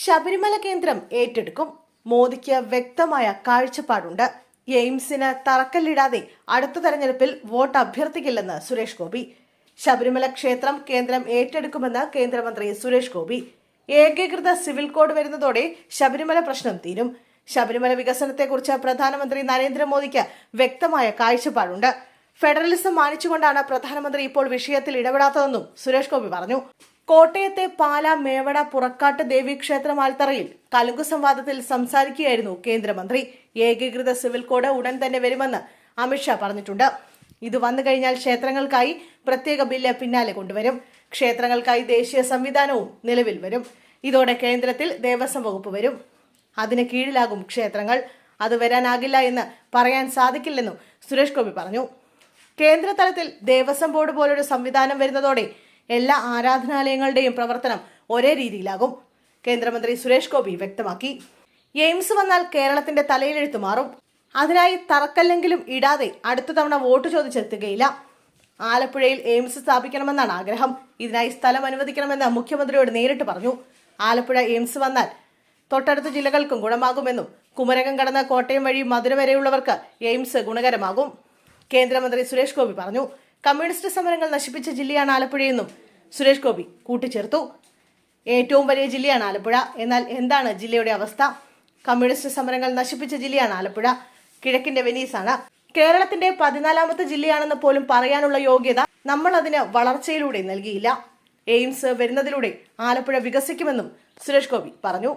ശബരിമല കേന്ദ്രം ഏറ്റെടുക്കും. മോദിക്ക് വ്യക്തമായ കാഴ്ചപ്പാടുണ്ട്. എയിംസിന് തറക്കല്ലിടാതെ അടുത്ത തെരഞ്ഞെടുപ്പിൽ വോട്ട് അഭ്യർത്ഥിക്കില്ലെന്ന് സുരേഷ് ഗോപി. ശബരിമല ക്ഷേത്രം കേന്ദ്രം ഏറ്റെടുക്കുമെന്ന് കേന്ദ്രമന്ത്രി സുരേഷ് ഗോപി. ഏകീകൃത സിവിൽ കോഡ് വരുന്നതോടെ ശബരിമല പ്രശ്നം തീരും. ശബരിമല വികസനത്തെക്കുറിച്ച് പ്രധാനമന്ത്രി നരേന്ദ്രമോദിക്ക് വ്യക്തമായ കാഴ്ചപ്പാടുണ്ട്. ഫെഡറലിസം മാനിച്ചുകൊണ്ടാണ് പ്രധാനമന്ത്രി ഇപ്പോൾ വിഷയത്തിൽ ഇടപെടാത്തതെന്നും സുരേഷ് ഗോപി പറഞ്ഞു. കോട്ടയത്തെ പാല മേവട പുറക്കാട്ട് ദേവീക്ഷേത്രം ആൽത്തറയിൽ കലുങ്കു സംവാദത്തിൽ സംസാരിക്കുകയായിരുന്നു കേന്ദ്രമന്ത്രി. ഏകീകൃത സിവിൽ കോഡ് ഉടൻ തന്നെ വരുമെന്ന് അമിത്ഷാ പറഞ്ഞിട്ടുണ്ട്. ഇത് വന്നു കഴിഞ്ഞാൽ ക്ഷേത്രങ്ങൾക്കായി പ്രത്യേക ബില്ല് പിന്നാലെ കൊണ്ടുവരും. ക്ഷേത്രങ്ങൾക്കായി ദേശീയ സംവിധാനവും നിലവിൽ വരും. ഇതോടെ കേന്ദ്രത്തിൽ ദേവസ്വം വകുപ്പ് വരും. അതിന് കീഴിലാകും ക്ഷേത്രങ്ങൾ. അത് വരാനാകില്ല എന്ന് പറയാൻ സാധിക്കില്ലെന്നും സുരേഷ് ഗോപി പറഞ്ഞു. കേന്ദ്രതലത്തിൽ ദേവസ്വം ബോർഡ് പോലൊരു സംവിധാനം വരുന്നതോടെ എല്ലാ ആരാധനാലയങ്ങളുടെയും പ്രവർത്തനം ഒരേ രീതിയിലാകും. കേന്ദ്രമന്ത്രി സുരേഷ് ഗോപി വ്യക്തമാക്കി. എയിംസ് വന്നാൽ കേരളത്തിന്റെ തലയിലെഴുത്ത് മാറും. അതിനായി തറക്കല്ലെങ്കിലും ഇടാതെ അടുത്ത തവണ വോട്ട് ചോദിച്ചെത്തുകയില്ല. ആലപ്പുഴയിൽ എയിംസ് സ്ഥാപിക്കണമെന്നാണ് ആഗ്രഹം. ഇതിനായി സ്ഥലം അനുവദിക്കണമെന്ന് മുഖ്യമന്ത്രിയോട് നേരിട്ട് പറഞ്ഞു. ആലപ്പുഴ എയിംസ് വന്നാൽ തൊട്ടടുത്ത ജില്ലകൾക്കും ഗുണമാകുമെന്നും കുമരകം കടന്ന കോട്ടയം വഴി മധുര വരെയുള്ളവർക്ക് എയിംസ് ഗുണകരമാകും. കേന്ദ്രമന്ത്രി സുരേഷ് ഗോപി പറഞ്ഞു കമ്മ്യൂണിസ്റ്റ് സമരങ്ങൾ നശിപ്പിച്ച ജില്ലയാണ് ആലപ്പുഴയെന്നും സുരേഷ് ഗോപി കൂട്ടിച്ചേർത്തു. ഏറ്റവും വലിയ ജില്ലയാണ് ആലപ്പുഴ. എന്നാൽ എന്താണ് ജില്ലയുടെ അവസ്ഥ? കമ്മ്യൂണിസ്റ്റ് സമരങ്ങൾ നശിപ്പിച്ച ജില്ലയാണ് ആലപ്പുഴ. കിഴക്കിന്റെ വെനീസാണ് കേരളത്തിന്റെ പതിനാലാമത്തെ ജില്ലയാണെന്ന് പോലും പറയാനുള്ള യോഗ്യത നമ്മൾ അതിന് വളർച്ചയിലൂടെ നൽകിയില്ല. എയിംസ് വരുന്നതിലൂടെ ആലപ്പുഴ വികസിക്കുമെന്നും സുരേഷ് ഗോപി പറഞ്ഞു.